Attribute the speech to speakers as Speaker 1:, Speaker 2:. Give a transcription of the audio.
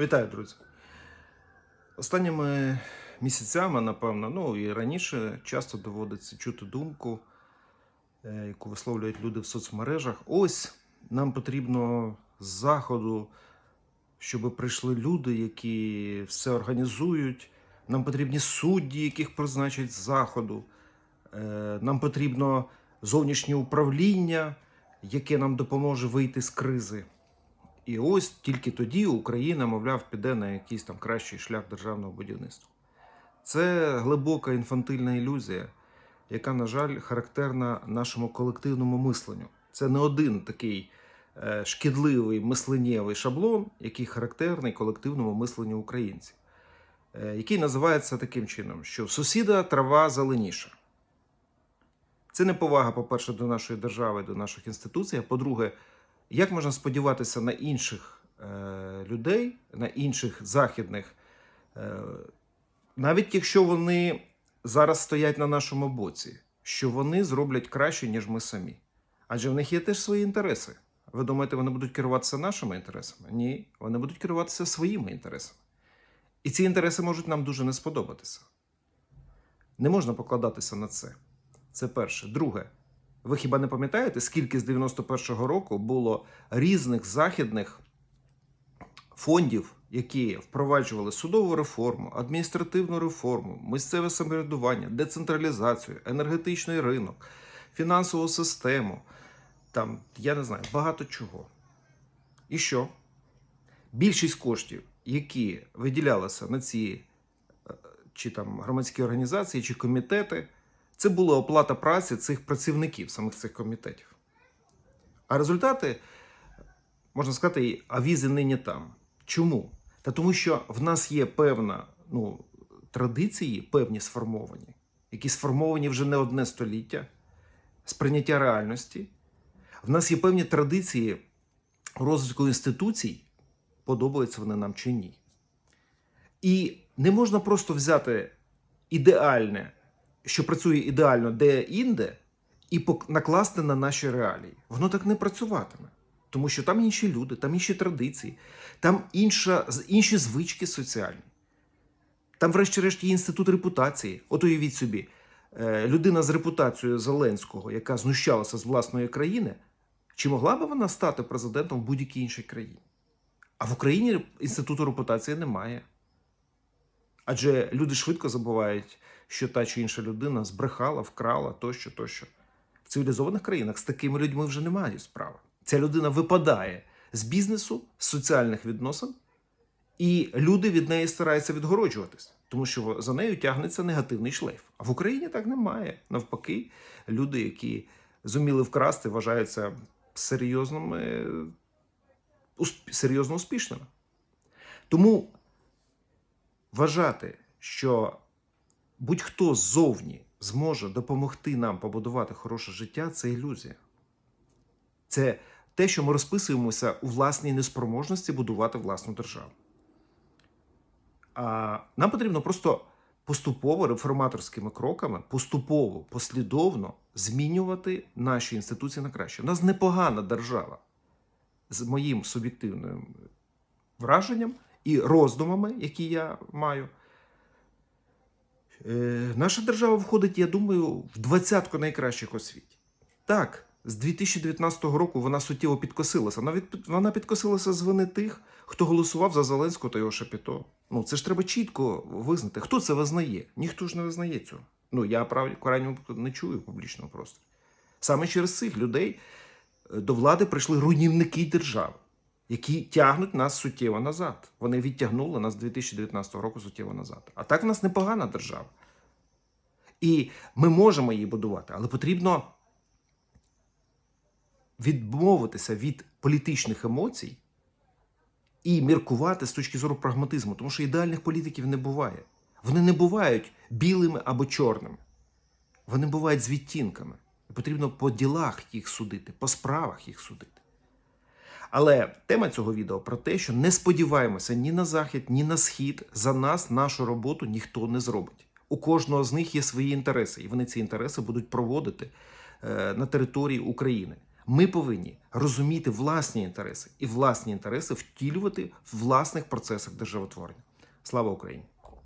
Speaker 1: Вітаю, друзі. Останніми місяцями, напевно, ну і раніше часто доводиться чути думку, е, яку висловлюють люди в соцмережах. Ось нам потрібно з заходу, щоб прийшли люди, які все організують. Нам потрібні судді, яких призначать з заходу. Е, Нам потрібно зовнішнє управління, яке нам допоможе вийти з кризи. І ось тільки тоді Україна, мовляв, піде на якийсь там кращий шлях державного будівництва. Це глибока інфантильна ілюзія, яка, на жаль, характерна нашому колективному мисленню. Це не один такий е, шкідливий мисленнєвий шаблон, який характерний колективному мисленню українців, е, який називається таким чином, що сусіда трава зеленіша. Це неповага, по-перше, до нашої держави, до наших інституцій. А по-друге, як можна сподіватися на інших е, людей, на інших західних, е, навіть якщо вони зараз стоять на нашому боці, що вони зроблять краще, ніж ми самі? Адже в них є теж свої інтереси. Ви думаєте, вони будуть керуватися нашими інтересами? Ні, вони будуть керуватися своїми інтересами. І ці інтереси можуть нам дуже не сподобатися. Не можна покладатися на це. Це перше. Друге, ви хіба не пам'ятаєте, скільки з 91-го року було різних західних фондів, які впроваджували судову реформу, адміністративну реформу, місцеве самоврядування, децентралізацію, енергетичний ринок, фінансову систему, там, я не знаю, багато чого. І що? Більшість коштів, які виділялися на ці е, чи там громадські організації, чи комітети, це була оплата праці цих працівників, самих цих комітетів. А результати, можна сказати, авізи нині там. Чому? Та тому, що в нас є певна ну, традиції, певні сформовані, які сформовані вже не одне століття, сприйняття реальності. В нас є певні традиції розвитку інституцій, подобаються вони нам чи ні. І не можна просто взяти ідеальне що працює ідеально де-інде, і накласти на наші реалії. Воно так не працюватиме. Тому що там інші люди, там інші традиції, там інша, інші звички соціальні. Там, врешті-решт, є інститут репутації. От уявіть собі, е, людина з репутацією Зеленського, яка знущалася з власної країни, чи могла би вона стати президентом в будь-якій іншій країні? А в Україні інституту репутації немає. Адже люди швидко забувають, що та чи інша людина збрехала, вкрала тощо, тощо. В цивілізованих країнах з такими людьми вже немає справи. Ця людина випадає з бізнесу, з соціальних відносин, і люди від неї стараються відгороджуватись, тому що за нею тягнеться негативний шлейф. А в Україні так немає. Навпаки, люди, які зуміли вкрасти, вважаються серйозними, усп- серйозно успішними. Тому вважати, що будь-хто ззовні зможе допомогти нам побудувати хороше життя, це ілюзія. Це те, що ми розписуємося у власній неспроможності будувати власну державу. А нам потрібно просто поступово реформаторськими кроками, поступово, послідовно змінювати наші інституції на краще. У нас непогана держава з моїм суб'єктивним враженням і роздумами, які я маю. Е, наша держава входить, я думаю, в двадцятку найкращих у світі. Так, з 2019 року вона суттєво підкосилася. Від, вона підкосилася з вини тих, хто голосував за Зеленського та його шапіто. Ну, це ж треба чітко визнати. Хто це визнає? Ніхто ж не визнає цього. Ну, я крайньому не чую в публічному просторі. Саме через цих людей е, до влади прийшли руйнівники держави, які тягнуть нас суттєво назад. Вони відтягнули нас з 2019 року суттєво назад. А так в нас непогана держава. І ми можемо її будувати, але потрібно відмовитися від політичних емоцій і міркувати з точки зору прагматизму, тому що ідеальних політиків не буває. Вони не бувають білими або чорними. Вони бувають з відтінками. І потрібно по ділах їх судити, по справах їх судити. Але тема цього відео про те, що не сподіваємося ні на захід, ні на схід. За нас нашу роботу ніхто не зробить. У кожного з них є свої інтереси, і вони ці інтереси будуть проводити е, на території України. Ми повинні розуміти власні інтереси і власні інтереси втілювати в власних процесах державотворення. Слава Україні!